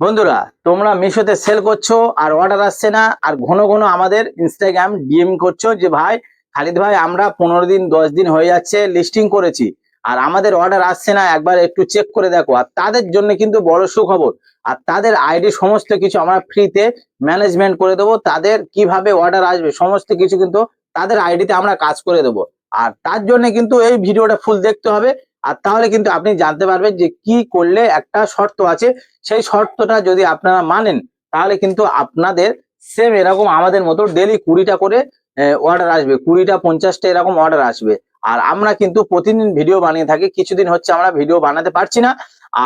বন্ধুরা, তোমরা মিশোতে সেল করছ আর অর্ডার আসছে না, আর ঘন ঘন আমাদের ইনস্টাগ্রাম ডিএম করছ যে, ভাই, খালিদ ভাই, আমরা পনেরো দিন, দশ দিন হয়ে যাচ্ছে লিস্টিং করেছি, আর আমাদের অর্ডার আসছে না, একবার একটু চেক করে দেখো। আর তাদের জন্য কিন্তু বড় সুখবর, আর তাদের আইডি সমস্ত কিছু আমরা ফ্রিতে ম্যানেজমেন্ট করে দেবো, তাদের কীভাবে অর্ডার আসবে, সমস্ত কিছু কিন্তু তাদের আইডিতে আমরা কাজ করে দেবো। আর তার জন্য কিন্তু এই ভিডিওটা ফুল দেখতে হবে আর তাহলে কিন্তু আপনি জানতে পারবেন যে কি করলে একটা শর্ত আছে। সেই শর্তটা যদি আপনারা মানেন, তাহলে কিন্তু আপনাদের সেম এরকম আমাদের মতো ডেলি কুড়িটা করে অর্ডার আসবে। কুড়িটা, পঞ্চাশটা এরকম অর্ডার আসবে। আর আমরা কিন্তু প্রতিদিন ভিডিও বানিয়ে থাকি। কিছুদিন হচ্ছে আমরা ভিডিও বানাতে পারছি না।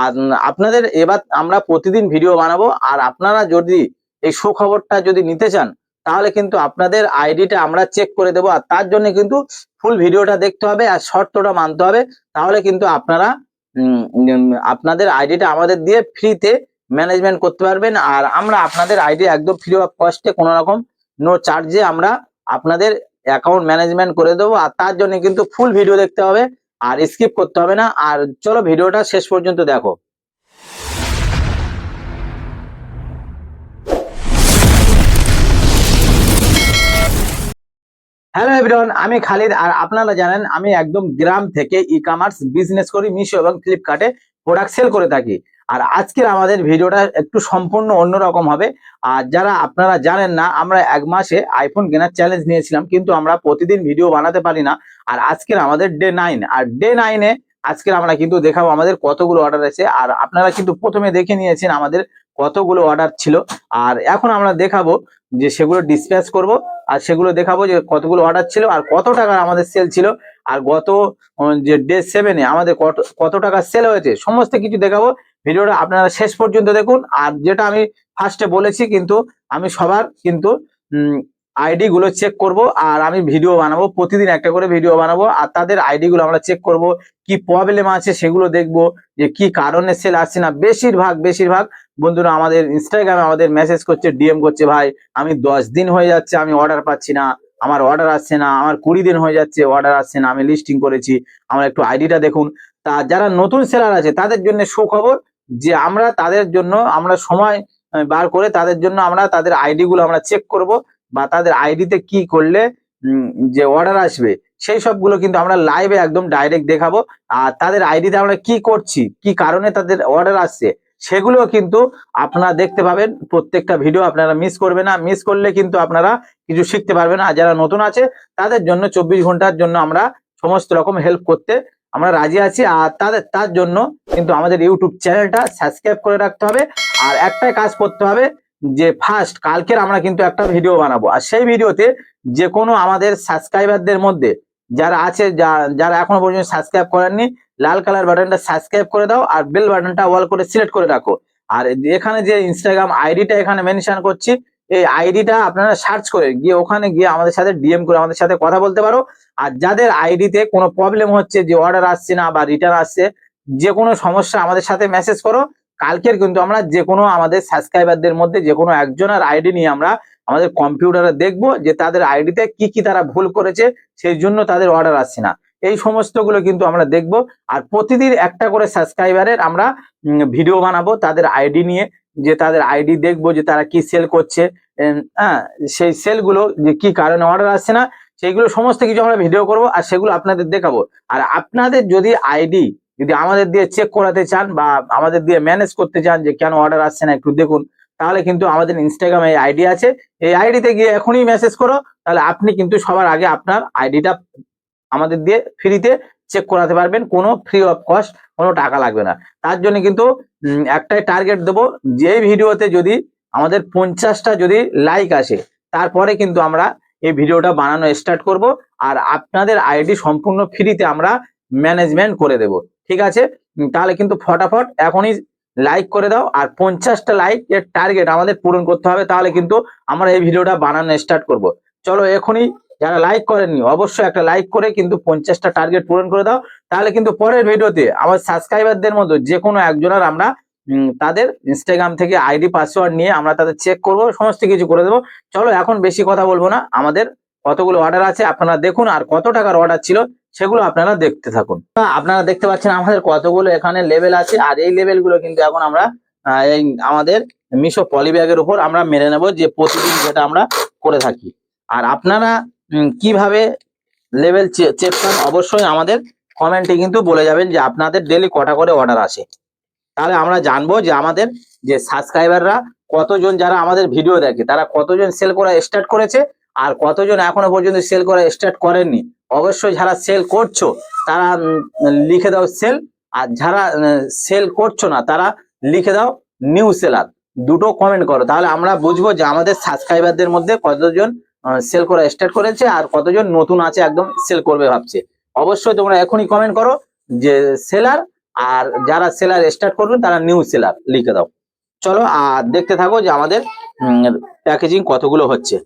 আর আপনাদের এবার আমরা প্রতিদিন ভিডিও বানাবো। আর আপনারা যদি এই সুখবরটা যদি নিতে চান তাহলে কিন্তু আপনাদের আইডিটা আমরা চেক করে দেবো আর তার জন্য কিন্তু ফুল ভিডিওটা দেখতে হবে আর শর্তটা মানতে হবে। তাহলে কিন্তু আপনারা আপনাদের আইডিটা আমাদের দিয়ে ফ্রিতে ম্যানেজমেন্ট করতে পারবেন। আর আমরা আপনাদের আইডি একদম ফ্রি অফ কস্টে কোনো রকম নো চার্জে আমরা আপনাদের অ্যাকাউন্ট ম্যানেজমেন্ট করে দেবো। আর তার জন্য কিন্তু ফুল ভিডিও দেখতে হবে আর স্কিপ করতে হবে না। আর চলো ভিডিওটা শেষ পর্যন্ত দেখো। হ্যালো এভরিওয়ান আমি খালিদ আর আপনারা জানেন আমি একদম গ্রাম থেকে ই কমার্স বিজনেস করি, মিশো এবং ফ্লিপকার্টে প্রোডাক্ট সেল করে থাকি। আর আজকের আমাদের ভিডিওটা একটু সম্পূর্ণ অন্যরকম হবে। আর যারা আপনারা জানেন না, আমরা এক মাসে আইফোন কেনার চ্যালেঞ্জ নিয়েছিলাম, কিন্তু আমরা প্রতিদিন ভিডিও বানাতে পারি না। আর আজকের আমাদের ডে নাইন আর ডে নাইনে আজকের আমরা কিন্তু দেখাবো আমাদের কতগুলো অর্ডার আছে। আর আপনারা কিন্তু প্রথমে দেখে নিয়েছেন আমাদের কতগুলো অর্ডার ছিল। আর এখন আমরা দেখাবো যে সেগুলো ডিসপ্যাচ করব। আর সেগুলো দেখাবো যে কতগুলো অর্ডার ছিল আর কত টাকার আমাদের সেল ছিল আর গত যে ডে সেভেনে আমাদের কত কত টাকা সেল হয়েছে সমস্ত কিছু দেখাবো। ভিডিওটা আপনারা শেষ পর্যন্ত দেখুন। আর যেটা আমি ফার্স্টে বলেছি কিন্তু আমি সবার কিন্তু আইডি গুলো চেক করব, আর আমি ভিডিও বানাবো, প্রতিদিন একটা করে ভিডিও বানাবো, আর তাদের আইডি গুলো আমরা চেক করব, কি প্রবলেম আছে সেগুলো দেখব, যে কি কারণে সেল আসছে না। বেশিরভাগ বেশিরভাগ বন্ধুরা আমাদের ইনস্টাগ্রামে আমাদের মেসেজ করছে ডিএম করছে, ভাই, আমি দশ দিন হয়ে যাচ্ছে, আমি অর্ডার পাচ্ছি না, আমার অর্ডার আসছে না, আমার কুড়ি দিন হয়ে যাচ্ছে অর্ডার আসছে না, আমি লিস্টিং করেছি, আমার একটু আইডিটা দেখুন। তা যারা নতুন সেলার আছে, তাদের জন্য সুখবর যে আমরা তাদের জন্য আমরা সময় বার করে তাদের জন্য আমরা তাদের আইডি গুলো আমরা চেক করব বা তাদের আইডিতে কি করলে যে অর্ডার আসবে, সেই সবগুলো কিন্তু আমরা লাইভে একদম ডাইরেক্ট দেখাবো। আর তাদের আইডিতে আমরা কি করছি, কি কারণে তাদের অর্ডার আসছে সেগুলো কিন্তু আপনারা দেখতে পাবেন। প্রত্যেকটা ভিডিও আপনারা মিস করবে না। মিস করলে কিন্তু আপনারা কিছু শিখতে পারবেন আর যারা নতুন আছে, তাদের জন্য চব্বিশ ঘণ্টার জন্য আমরা সমস্ত রকম হেল্প করতে আমরা রাজি আছি। আর তাদের, তার জন্য কিন্তু আমাদের ইউটিউব চ্যানেলটা সাবস্ক্রাইব করে রাখতে হবে। আর একটাই কাজ করতে হবে যে ফার্স্ট কালকের আমরা কিন্তু একটা ভিডিও বানাবো। আর সেই ভিডিওতে যে কোনো আমাদের সাবস্ক্রাইবারদের মধ্যে যারা আছে যারা এখনও পর্যন্ত সাবস্ক্রাইব করেননি, লাল কালার বাটনটা সাবস্ক্রাইব করে দাও আর বেল বাটনটা অল করে সিলেক্ট করে রাখো। আর এখানে যে ইনস্টাগ্রাম আইডিটা এখানে মেনশন করছি, এই আইডিটা আপনারা সার্চ করে গিয়ে ওখানে গিয়ে আমাদের সাথে ডিএম করে আমাদের সাথে কথা বলতে পারো। আর যাদের আইডিতে কোনো প্রবলেম হচ্ছে যে অর্ডার আসছে না বা রিটার্ন আসছে যে কোনো সমস্যা আমাদের সাথে মেসেজ করো। কালকের কিন্তু আমরা যে কোনো আমাদের সাবস্ক্রাইবারদের মধ্যে যে কোনো একজনের আইডি নিয়ে আমরা আমাদের কম্পিউটারে দেখব যে তাদের আইডিতে কি কি তারা ভুল করেছে, সেই জন্য তাদের অর্ডার আসছে না। এই সমস্তগুলো কিন্তু আমরা দেখব। আর প্রতিদিন একটা করে সাবস্ক্রাইবারের আমরা ভিডিও বানাবো তাদের আইডি নিয়ে, যে তাদের আইডি দেখব যে তারা কি সেল করছে হ্যাঁ সেই সেলগুলো যে কি কারণে অর্ডার আসছে না, সেইগুলো সমস্ত কিছু আমরা ভিডিও করব আর সেগুলো আপনাদের দেখাবো। আর আপনাদের যদি আইডি যদি আমাদের দিয়ে চেক করাতে চান বা আমাদের দিয়ে ম্যানেজ করতে চান যে কেন অর্ডার আসছে না, একটু দেখুন। তাহলে কিন্তু আমাদের ইনস্টাগ্রামে এই আইডি আছে। এই আইডিতে গিয়ে এখনই মেসেজ করো, তাহলে আপনি কিন্তু সবার আগে আপনার আইডিটা আমাদের দিয়ে ফ্রিতে চেক করাতে পারবেন। কোনো ফ্রি অফ কস্ট কোনো টাকা লাগবে না। তার জন্য কিন্তু একটাই টার্গেট দেবো, যে ভিডিওতে যদি আমাদের পঞ্চাশটা যদি লাইক আসে, তারপরে কিন্তু আমরা এই ভিডিওটা বানানো স্টার্ট করব। আর আপনাদের আইডি সম্পূর্ণ ফ্রিতে আমরা ম্যানেজমেন্ট করে দেব। ঠিক আছে? তাহলে কিন্তু ফটাফট এখনই লাইক করে দাও আর পঞ্চাশটা লাইক এর টার্গেট আমাদের পূরণ করতে হবে, তাহলে কিন্তু আমরা এই ভিডিওটা বানানো স্টার্ট করব। চলো এখনই যারা লাইক করেননি, অবশ্যই একটা লাইক করে কিন্তু পঞ্চাশটা টার্গেট পূরণ করে দাও। তাহলে কিন্তু পরের ভিডিওতে আমার সাবস্ক্রাইবারদের মতো যে কোনো একজনের আমরা তাদের ইনস্টাগ্রাম থেকে আইডি পাসওয়ার্ড নিয়ে আমরা তাদের চেক করব, সমস্ত কিছু করে দেবো। চলো এখন বেশি কথা বলব না, আমাদের কতগুলো অর্ডার আছে আপনারা দেখুন আর কত টাকার অর্ডার ছিল সেগুলো আপনারা দেখতে থাকুন। আপনারা দেখতে পাচ্ছেন আমাদের কতগুলো এখানে লেভেল আছে, আর এই লেভেলগুলো কিন্তু এখন আমরা এই আমাদের মিশো পলি ব্যাগের উপর আমরা মেনে নেব যে প্রতিদিন যেটা আমরা করে থাকি। আর আপনারা কীভাবে লেভেল চেক করেন অবশ্যই আমাদের কমেন্টে কিন্তু বলে যাবেন যে আপনাদের ডেলি কটা করে অর্ডার আসে তাহলে আমরা জানব যে আমাদের যে সাবস্ক্রাইবাররা কতজন যারা আমাদের ভিডিও দেখে, তারা কতজন সেল করা স্টার্ট করেছে, আর কতজন এখনও পর্যন্ত সেল করা স্টার্ট করেননি। অবশ্যই যারা সেল করছ, তারা লিখে দাও সেল আর যারা সেল করছ না, তারা লিখে দাও নিউ সেলার দুটো কমেন্ট করো, তাহলে আমরা বুঝব যে আমাদের সাবস্ক্রাইবারদের মধ্যে কতজন সেল করা স্টার্ট করেছে, আর কতজন নতুন আছে একদম সেল করবে ভাবছে। অবশ্যই তোমরা এখনই কমেন্ট করো যে সেলার আর যারা সেলার স্টার্ট করবেন তারা নিউ সেলার লিখে দাও। চলো, আর দেখতে থাকো যে আমাদের প্যাকেজিং কতগুলো হচ্ছে।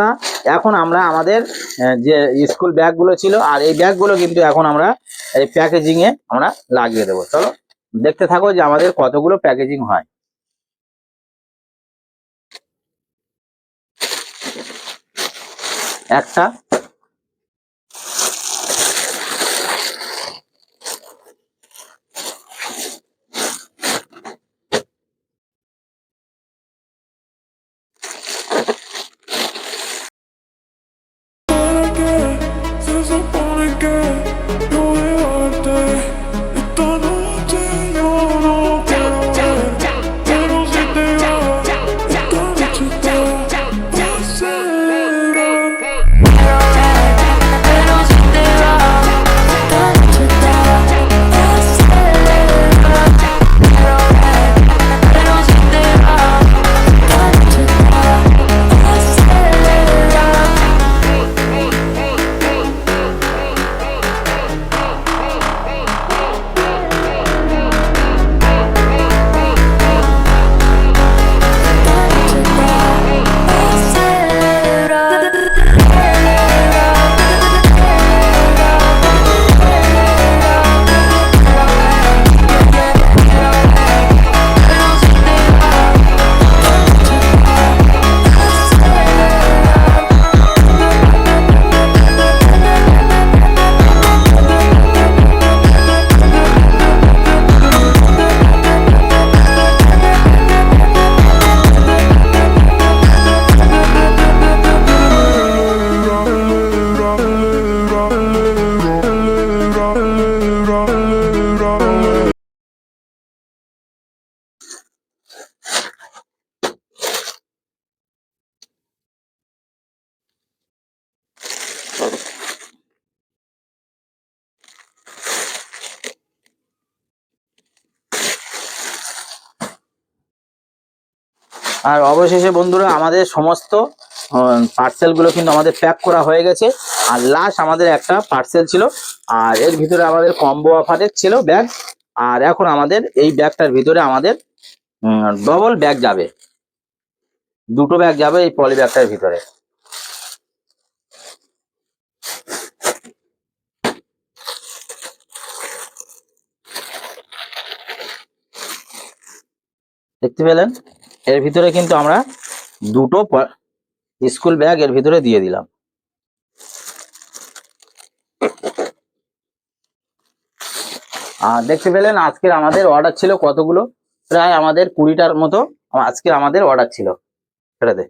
বন্ধুরা এখন আমরা আমাদের যে স্কুল ব্যাগগুলো ছিল আর এই ব্যাগগুলো কিন্তু এখন আমরা এই প্যাকেজিংয়ে আমরা লাগিয়ে দেবো। চলো, দেখতে থাকো যে আমাদের কতগুলো প্যাকেজিং হয়। একটা আর অবশেষে বন্ধুরা আমাদের সমস্ত পার্সেলগুলো কিন্তু আমাদের প্যাক করা হয়ে গেছে। আর লাস্ট আমাদের একটা পার্সেল ছিল, আর এর ভিতরে আমাদের কম্বো অফারের ছিল ব্যাগ আর এখন আমাদের এই ব্যাগটার ভিতরে আমাদের ডবল ব্যাগ যাবে। দুটো ব্যাগ যাবে এই পলি ব্যাগটার ভিতরে। দেখতে পেলেন? এর ভিতরে কিন্তু আমরা দুটো স্কুল ব্যাগ এর ভিতরে দিয়ে দিলাম। আর দেখতে পেলেন আজকের আমাদের অর্ডার ছিল কতগুলো? প্রায় আমাদের কুড়িটার মতো আজকে আমাদের অর্ডার ছিল। সেটাতে